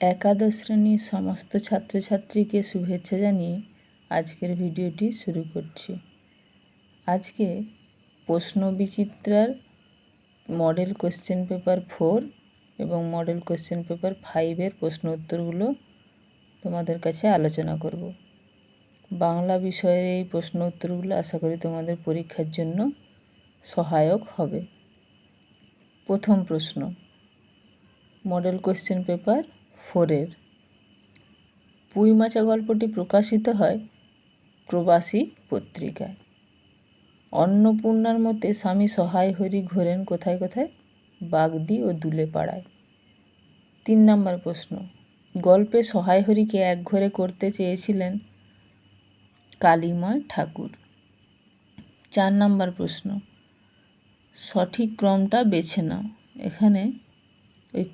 একাদশ শ্রেণির সমস্ত ছাত্রছাত্রীকে শুভেচ্ছা জানিয়ে আজকের ভিডিওটি শুরু করছি। আজকে প্রশ্ন বিচিত্রার মডেল কোশ্চেন পেপার ফোর এবং মডেল কোশ্চেন পেপার ফাইভের প্রশ্ন উত্তরগুলো তোমাদের কাছে আলোচনা করব। বাংলা বিষয়ের এই প্রশ্ন উত্তরগুলো আশা করি তোমাদের পরীক্ষার জন্য সহায়ক হবে। প্রথম প্রশ্ন, মডেল কোশ্চেন পেপার ফোরের। পুঁইমাচা গল্পটি প্রকাশিত হয় প্রবাসী পত্রিকায়। অন্নপূর্ণার মতে স্বামী সহায় হরি ঘোরেন কোথায় কোথায়? বাগদি ও দুলে পাড়ায় তিন নম্বর প্রশ্ন, গল্পে সহায় হরিকে এক ঘরে করতে চেয়েছিলেন কালীমা ঠাকুর। চার নম্বর প্রশ্ন, সঠিক ক্রমটা বেছে নাও। এখানে ওই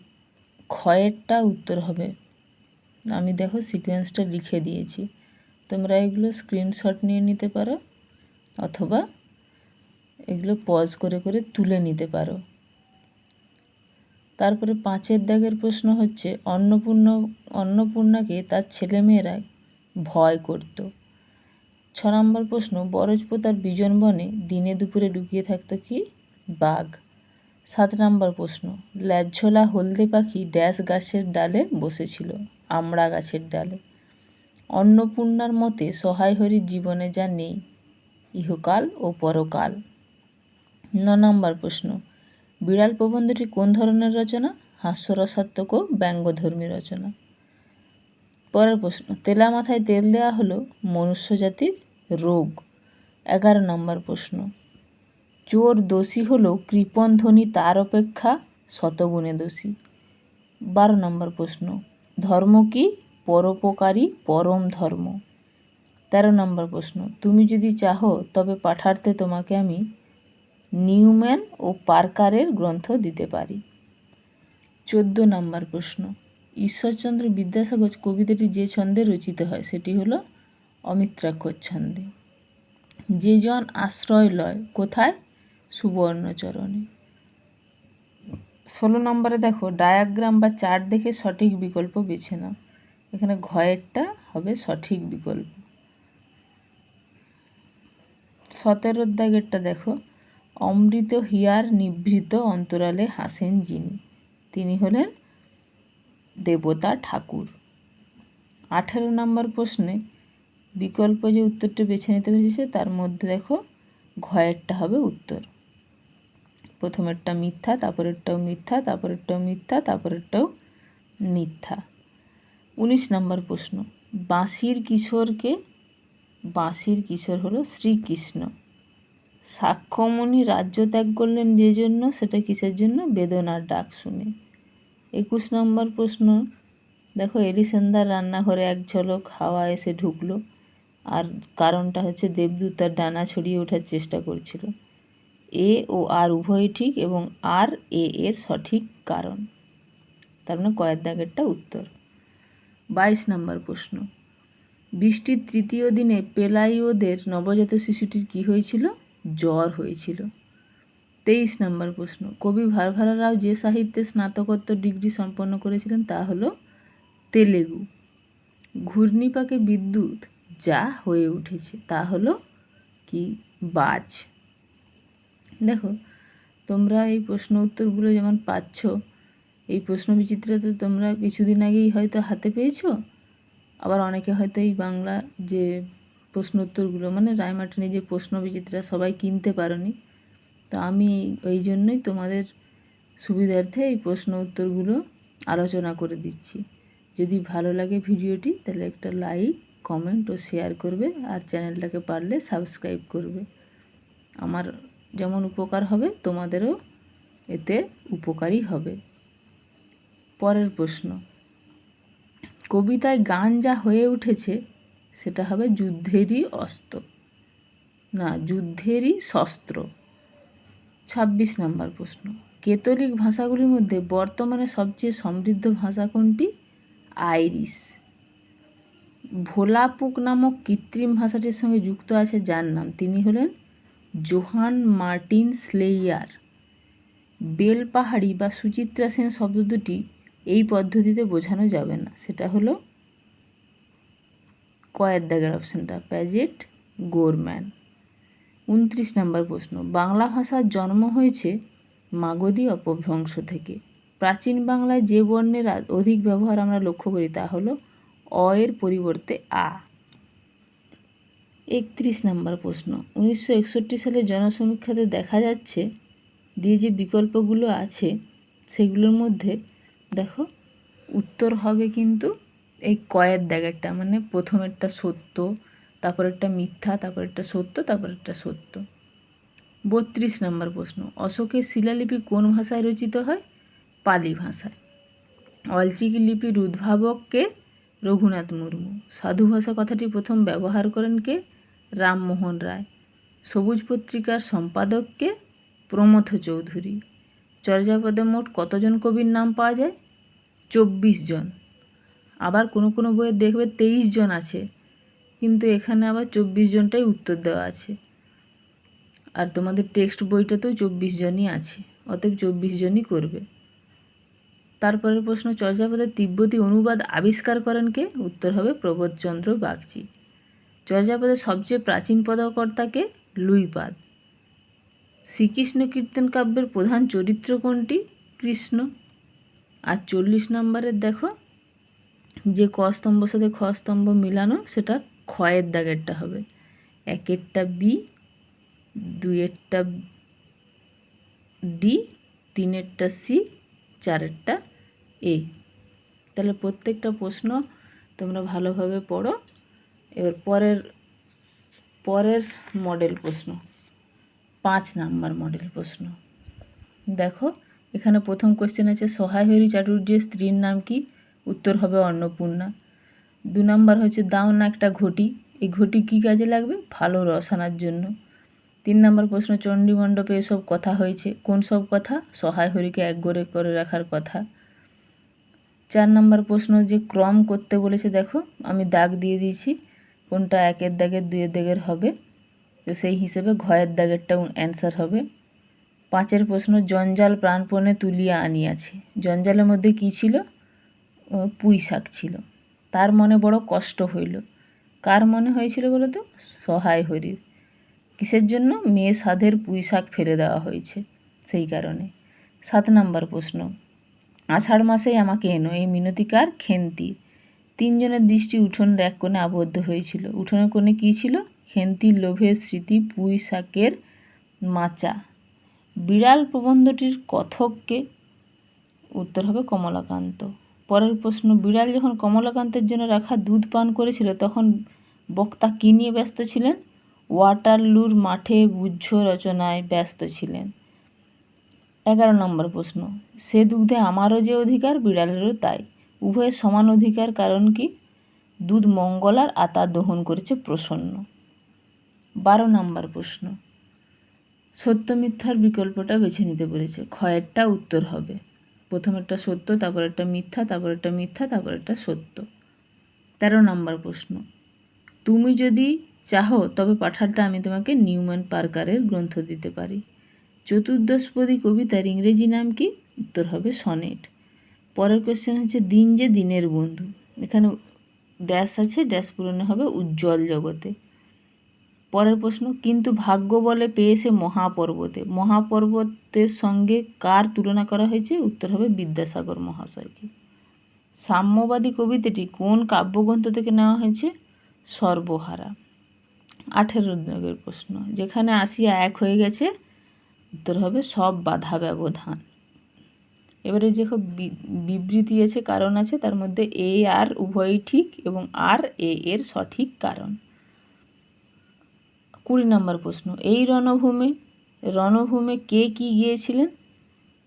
ক্ষয়েরটা উত্তর হবে। আমি দেখো সিকোয়েন্সটা লিখে দিয়েছি। তোমরা এগুলো স্ক্রিনশট নিয়ে নিতে পারো, অথবা এগুলো পজ করে করে তুলে নিতে পারো। তারপরে পাঁচের দাগের প্রশ্ন হচ্ছে, অন্নপূর্ণ, অন্নপূর্ণাকে তার ছেলেমেয়েরা ভয় করত। ছ নম্বর প্রশ্ন বরজপোতার বিজন বনে দিনে দুপুরে লুকিয়ে থাকতো কি? বাঘ। সাত নম্বর প্রশ্ন। ল্যাজঝোলা হলদে পাখি ড্যাশ গাছের ডালে বসেছিল, আমড়া গাছের ডালে। অন্নপূর্ণার মতে সহায় হরির জীবনে যা নেই, ইহকাল ও পরকাল। ন নম্বর প্রশ্ন, বিড়াল প্রবন্ধটি কোন ধরনের রচনা? হাস্যরসাত্মক ও ব্যঙ্গধর্মী রচনা। পরের প্রশ্ন, তেলা মাথায় তেল দেওয়া হলো মনুষ্য জাতির রোগ। এগারো নম্বর প্রশ্ন চোর দোষী হলো কৃপণ ধ্বনি তার অপেক্ষা শতগুণে দোষী। বারো নম্বর প্রশ্ন, ধর্ম কি? পরোপকারী পরম ধর্ম। তেরো নম্বর প্রশ্ন, তুমি যদি চাহো তবে পাঠার্থে তোমাকে আমি নিউম্যান ও পার্কারের গ্রন্থ দিতে পারি। চোদ্দ নম্বর প্রশ্ন, ঈশ্বরচন্দ্র বিদ্যাসাগর কবিতাটি যে ছন্দে রচিত হয় সেটি হলো অমিত্রাক্ষর ছন্দে। যে জন আশ্রয় লয়, কোথায়? সুবর্ণচরণে। ষোলো নম্বরে দেখো, ডায়াগ্রাম বা চার্ট দেখে সঠিক বিকল্প বেছে নাও। এখানে ঘয়েরটা হবে সঠিক বিকল্প। সতেরোর দাগেরটা দেখো, অমৃত হিয়ার নিভৃত অন্তরালে হাসেন যিনি। তিনি হলেন দেবতা ঠাকুর। আঠেরো নম্বর প্রশ্নে, বিকল্প যে উত্তরটা বেছে নিতে হয়েছে, তার মধ্যে দেখো, ঘয়েরটা হবে উত্তর। প্রথমেরটা মিথ্যা, তারপরেরটাও মিথ্যা তারপরেরটাও মিথ্যা তারপরেরটাও মিথ্যা। উনিশ নম্বর প্রশ্ন, বাঁশির কিশোরকে, বাঁশির কিশোর হলো শ্রীকৃষ্ণ। সাক্ষ্যমণি রাজ্য ত্যাগ করলেন যে জন্য, সেটা কিসের জন্য? বেদনার ডাক শুনে। একুশ নম্বর প্রশ্ন, দেখো এলিসেন্দার রান্নাঘরে এক ঝলক হাওয়া এসে ঢুকলো, আর কারণটা হচ্ছে দেবদূত তার ডানা ছড়িয়ে ওঠার চেষ্টা করছিল। এ ও আর উভয়ই ঠিক এবং আর এ এর সঠিক কারণ। তার মানে কয়ের দাগেরটা উত্তর। বাইশ নম্বর প্রশ্ন। বৃষ্টির তৃতীয় দিনে পেলাইওদের নবজাত শিশুটির কি হয়েছিল? জ্বর হয়েছিল। তেইশ নম্বর প্রশ্ন। কবি ভারভারা রাও যে সাহিত্যে স্নাতকোত্তর ডিগ্রি সম্পন্ন করেছিলেন তা হলো তেলেগু। ঘূর্ণিপাকে বিদ্যুৎ যা হয়ে উঠেছে তা হলো কি? বাজ। দেখো, তোমরা এই প্রশ্ন উত্তরগুলো যেমন পাচ্ছ, এই প্রশ্ন বিচিত্রা তো তোমরা কিছুদিন আগেই হয়তো হাতে পেয়েছ। আবার অনেকে হয়তো এই বাংলা যে প্রশ্ন উত্তরগুলো মানে রায়মার্টিনে যে প্রশ্ন বিচিত্রা সবাই কিনতে পারোনি। তো আমি ওই জন্যই তোমাদের সুবিধার্থে এই প্রশ্ন উত্তরগুলো আলোচনা করে দিচ্ছি। যদি ভালো লাগে ভিডিওটি, তাহলে একটা লাইক, কমেন্ট ও শেয়ার করবে, আর চ্যানেলটাকে পারলে সাবস্ক্রাইব করবে। আমার যেমন উপকার হবে, তোমাদেরও এতে উপকারী হবে। পরের প্রশ্ন, কবিতায় গান যা হয়ে উঠেছে, সেটা হবে যুদ্ধেরই অস্ত্র। না, যুদ্ধেরই শস্ত্র। ছাব্বিশ নম্বর প্রশ্ন, কেতলিক ভাষাগুলির মধ্যে বর্তমানে সবচেয়ে সমৃদ্ধ ভাষা কোনটি? আইরিশ। ভোলাপুক নামক কৃত্রিম ভাষাটির সঙ্গে যুক্ত আছে, যার নাম তিনি হলেন জোহান মার্টিন স্লেইয়ার। বেল পাহাড়ি বা সুচিত্রা সেন শব্দ দুটি এই পদ্ধতিতে বোঝানো যাবে না। সেটা হলো কয়ের দাগের অপশানটা, প্যাজেট গোরম্যান। উনত্রিশ নম্বর প্রশ্ন, বাংলা ভাষার জন্ম হয়েছে মাগধী অপভ্রংশ থেকে। প্রাচীন বাংলায় যে বর্ণের অধিক ব্যবহার আমরা লক্ষ্য করি তা হলো অ এর পরিবর্তে আ। একত্রিশ নাম্বার প্রশ্ন। উনিশশো একষট্টি সালে জনসমীক্ষাতে দেখা যাচ্ছে, দিয়ে যে বিকল্পগুলো আছে, সেগুলোর মধ্যে, দেখো, উত্তর হবে কিন্তু এই কয়ের দাগেরটা মানে প্রথমেরটা সত্য তারপর একটা মিথ্যা তারপর একটা সত্য তারপর একটা সত্য। বত্রিশ নম্বর প্রশ্ন, অশোকের শিলালিপি কোন ভাষায় রচিত হয়? পালি ভাষায়। অলচিকি লিপির উদ্ভাবককে রঘুনাথ মুর্মু। সাধু ভাষা কথাটি প্রথম ব্যবহার করেন কে? রামমোহন রায়। সবুজ পত্রিকার সম্পাদককে প্রমথ চৌধুরী। চর্যাপদে মোট কতজন কবির নাম পাওয়া যায়? চব্বিশ জন। আবার কোনো কোনো বইয়ে দেখবে তেইশ জন আছে, কিন্তু এখানে আবার চব্বিশ জনটাই উত্তর দেওয়া আছে। আর তোমাদের টেক্সট বইটাতেও চব্বিশ জনই আছে, অতএব চব্বিশ জনই করবে। তারপরের প্রশ্ন চর্যাপদের তিব্বতী অনুবাদ আবিষ্কার করেন কে? উত্তর হবে প্রবোধচন্দ্র বাগচি। চর্যাপদের সবচেয়ে প্রাচীন পদকর্তাকে লুইপাদ। শ্রীকৃষ্ণ কীর্তন কাব্যের প্রধান চরিত্র কোনটি? কৃষ্ণ। আর চল্লিশ নম্বরের দেখো, যে ক সাথে খ স্তম্ভ মিলানো, সেটা ক্ষয়ের দাগেরটা হবে। একেরটা বি দুইয়েরটা ডি তিনেরটা সি চারেরটা এ তাহলে প্রত্যেকটা প্রশ্ন তোমরা ভালোভাবে পড়ো। এবার পরের পরের মডেল প্রশ্ন। পাঁচ নাম্বার মডেল প্রশ্ন। দেখো, এখানে প্রথম কোশ্চেন আছে, সহায় হরি চাটুর্যের স্ত্রীর নাম কি? উত্তর হবে অন্নপূর্ণা। দু নাম্বার হচ্ছে, দাও না একটা ঘটি। এই ঘটি কী কাজে লাগবে? ভালো রস আনার জন্য। তিন নম্বর প্রশ্ন, চণ্ডী মণ্ডপে এসব কথা হয়েছে। কোন সব কথা? সহায় হরিকে এক গড়ে করে রাখার কথা। চার নম্বর প্রশ্ন যে ক্রম করতে বলেছে, দেখো, আমি দাগ দিয়ে দিয়েছি। কোনটা একের দাগের, দুইয়ের দাগের হবে? তো সেই হিসেবে ঘয়ের দাগেরটা অ্যান্সার হবে। পাঁচের প্রশ্ন, জঞ্জাল প্রাণপণে তুলিয়া আনিয়াছে। জঞ্জালের মধ্যে কী ছিল? পুঁই শাক ছিল। তার মনে বড় কষ্ট হইল। কার মনে হয়েছিল বলো তো? সহায় হরির। কিসের জন্য? মেয়ে সাধের পুঁই শাক ফেলে দেওয়া হয়েছে। সেই কারণে। সাত নাম্বার প্রশ্ন, আষাঢ় মাসেই আমাকে এনো, এই মিনতিকার খেন্তি। তিনজনের দৃষ্টি উঠোনের এক কোণে আবদ্ধ হয়েছিল। উঠোনের কোণে কী ছিল? খেন্তির লোভের স্মৃতি, পুঁই শাকের মাচা। বিড়াল প্রবন্ধটির কথককে উত্তর হবে কমলাকান্ত। পরের প্রশ্ন, বিড়াল যখন কমলাকান্তের জন্য রাখা দুধ পান করেছিল, তখন বক্তা কী নিয়ে ব্যস্ত ছিলেন? ওয়াটারলুর মাঠে বুঝ্য রচনায় ব্যস্ত ছিলেন। এগারো নম্বর প্রশ্ন, সে দুগ্ধে আমারও যে অধিকার, বিড়ালেরও তাই। উভয়ের সমান অধিকার, কারণ কি? দুধ মঙ্গলার আতা দহন করেছে প্রসন্ন। বারো নম্বর প্রশ্ন। সত্য মিথ্যার বিকল্পটা বেছে নিতে বলেছে। ক্ষয়েরটা উত্তর হবে। প্রথমেরটা সত্য তারপর একটা মিথ্যা তারপর একটা মিথ্যা তারপর একটা সত্য। তেরো নম্বর প্রশ্ন। তুমি যদি চাহো, তবে পাঠাতে আমি তোমাকে নিউম্যান পার্কারের গ্রন্থ দিতে পারি। চতুর্দশপদী কবিতার ইংরেজি নাম কি? উত্তর হবে সনেট। পরের কোশ্চেন হচ্ছে দিন যে দিনের বন্ধু। এখানে ড্যাশ আছে ড্যাশ পূরণে হবে উজ্জ্বল জগতে। পরের প্রশ্ন, কিন্তু ভাগ্য বলে পেয়েছে মহাপর্বতে। মহাপর্বতের সঙ্গে কার তুলনা করা হয়েছে? উত্তর হবে বিদ্যাসাগর মহাশয়কে। সাম্যবাদী কবিতাটি কোন কাব্যগ্রন্থ থেকে নেওয়া হয়েছে? সর্বহারা। আঠেরো দাগের প্রশ্ন, যেখানে আসিয়া এক হয়ে গেছে, উত্তর হবে সব বাধা ব্যবধান। এবারে যে বিবৃতি আছে, কারণ আছে, তার মধ্যে এ আর উভয়ই ঠিক এবং আর এ এর সঠিক কারণ। কুড়ি নম্বর প্রশ্ন, এই রণভূমে রণভূমে কে কি গিয়েছিলেন?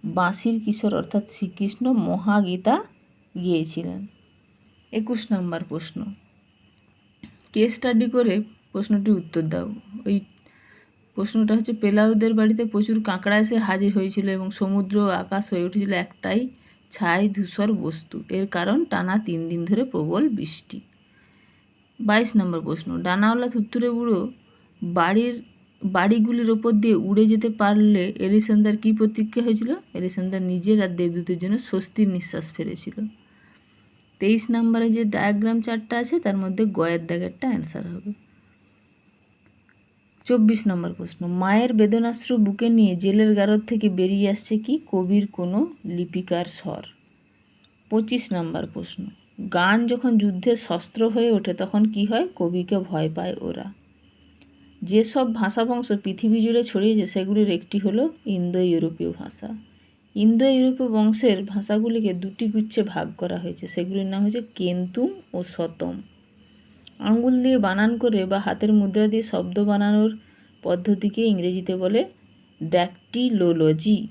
বাঁশির কিশোর অর্থাৎ শ্রীকৃষ্ণ মহাগীতা গিয়েছিলেন। একুশ নম্বর প্রশ্ন, কে স্টাডি করে প্রশ্নটি উত্তর দাও? ওই প্রশ্নটা হচ্ছে, পেলাউদের বাড়িতে প্রচুর কাঁকড়া এসে হাজির হয়েছিল এবং সমুদ্র আকাশ হয়ে উঠেছিল একটাই ছাই ধূসর বস্তু। এর কারণ, টানা তিন দিন ধরে প্রবল বৃষ্টি। বাইশ নম্বর প্রশ্ন, ডানাওয়ালা থুত্তুরে বুড়ো বাড়ির, বাড়িগুলির ওপর দিয়ে উড়ে যেতে পারলে এলিসেন্দার কী প্রতিক্রিয়া হয়েছিল? এলিসেন্দার নিজের আর দেবদূতের জন্য স্বস্তির নিঃশ্বাস ফেলেছিল। তেইশ নম্বরে যে ডায়াগ্রাম চারটা আছে, তার মধ্যে গয়ের দাগেরটা অ্যান্সার হবে। চব্বিশ নম্বর প্রশ্ন, মায়ের বেদনাশ্রু বুকে নিয়ে জেলের গারদ থেকে বেরিয়ে আসছে কি কবির কোনো লিপিকার স্বর? পঁচিশ নম্বর প্রশ্ন, গান যখন যুদ্ধের শস্ত্র হয়ে ওঠে তখন কি হয়? কবিকে ভয় পায় ওরা। যেসব ভাষাবংশ পৃথিবী জুড়ে ছড়িয়েছে সেগুলির একটি হলো ইন্দো ইউরোপীয় ভাষা। ইন্দো ইউরোপীয় বংশের ভাষাগুলিকে দুটি গুচ্ছে ভাগ করা হয়েছে। সেগুলির নাম হচ্ছে কেন্তুম ও শতম। আঙ্গুল দিয়ে বানান করে বা হাতের মুদ্রা দিয়ে শব্দ বানানোর পদ্ধতিকে ইংরেজিতে বলে ড্যাকটিলোলজি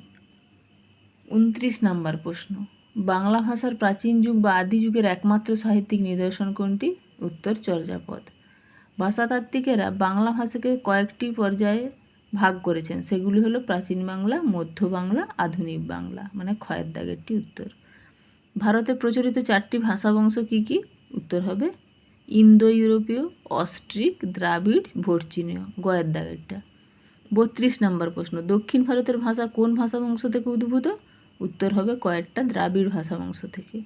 উনত্রিশ নাম্বার প্রশ্ন। বাংলা ভাষার প্রাচীন যুগ বা আদি যুগের একমাত্র সাহিত্যিক নিদর্শন কোনটি? উত্তর, চর্যাপদ। ভাষাতাত্ত্বিকেরা বাংলা ভাষাকে কয়েকটি পর্যায়ে ভাগ করেছেন। সেগুলি হলো প্রাচীন বাংলা, মধ্য বাংলা, আধুনিক বাংলা মানে ক্ষয়ের দাগেরটি উত্তর। ভারতে প্রচলিত চারটি ভাষাবংশ কী কী? উত্তর হবে ইন্দো ইউরোপীয় অস্ট্রিক, দ্রাবিড় ভোটচিনীয় গয়ের দাগেরটা। বত্রিশ নম্বর প্রশ্ন, দক্ষিণ ভারতের ভাষা কোন ভাষাবংশ থেকে উদ্ভূত? উত্তর হবে কয়েকটা দ্রাবিড় ভাষাবংশ থেকে।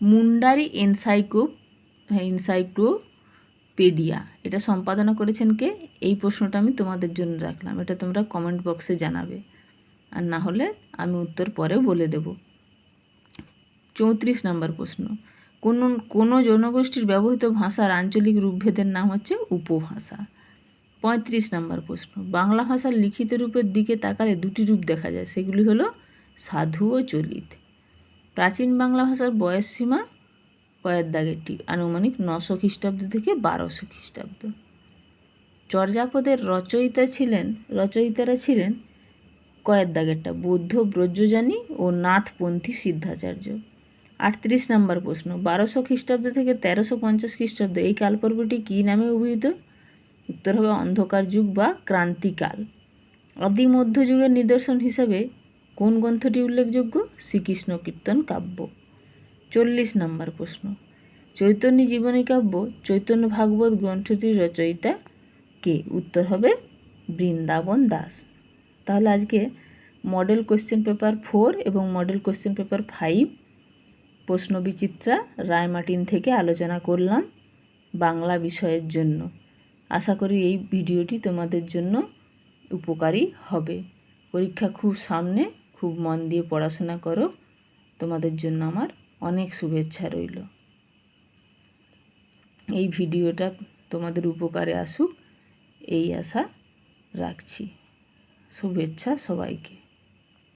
মুন্ডারি এনসাইক্লো হ্যাঁ এনসাইক্লোপিডিয়া, এটা সম্পাদনা করেছেন কে? এই প্রশ্নটা আমি তোমাদের জন্য রাখলাম, এটা তোমরা কমেন্ট বক্সে জানাবে। আর না হলে আমি উত্তর পরেও বলে দেব। চৌত্রিশ নম্বর প্রশ্ন কোনো কোনো জনগোষ্ঠীর ব্যবহৃত ভাষার আঞ্চলিক রূপভেদের নাম হচ্ছে উপভাষা। পঁয়ত্রিশ নম্বর প্রশ্ন। বাংলা ভাষার লিখিত রূপের দিকে তাকালে দুটি রূপ দেখা যায়, সেগুলি হলো সাধু ও চলিত। প্রাচীন বাংলা ভাষার বয়স সীমা কয়ের দাগেরটি, আনুমানিক নশো খ্রিস্টাব্দ থেকে বারোশো খ্রিস্টাব্দ। চর্যাপদের রচয়িতা ছিলেন, রচয়িতারা ছিলেন কয়ের দাগেরটা, বৌদ্ধ ব্রজযানী ও নাথপন্থী সিদ্ধাচার্য। আটত্রিশ নম্বর প্রশ্ন, বারোশো খ্রিস্টাব্দ থেকে তেরোশো পঞ্চাশ খ্রিস্টাব্দ এই কালপর্বটি কী নামে অভিহিত? উত্তর হবে অন্ধকার যুগ বা ক্রান্তিকাল। আদি মধ্যযুগের নিদর্শন হিসাবে কোন গ্রন্থটি উল্লেখযোগ্য? শ্রীকৃষ্ণ কীর্তন কাব্য। চল্লিশ নম্বর প্রশ্ন, চৈতন্য জীবনী কাব্য, চৈতন্য ভাগবত গ্রন্থটির রচয়িতা কে? উত্তর হবে বৃন্দাবন দাস। তাহলে আজকে মডেল কোশ্চেন পেপার ফোর এবং model question paper five Prashna Bichitra Ray Martin থেকে আলোচনা করলাম বাংলা বিষয়ের জন্য। আশা করি এই ভিডিওটি তোমাদের জন্য উপকারী হবে। পরীক্ষা খুব সামনে, খুব মন দিয়ে পড়াশোনা করো। তোমাদের জন্য আমার অনেক শুভেচ্ছা রইল। এই ভিডিওটা তোমাদের উপকারে আসুক, এই আশা রাখছি। শুভেচ্ছা সবাইকে।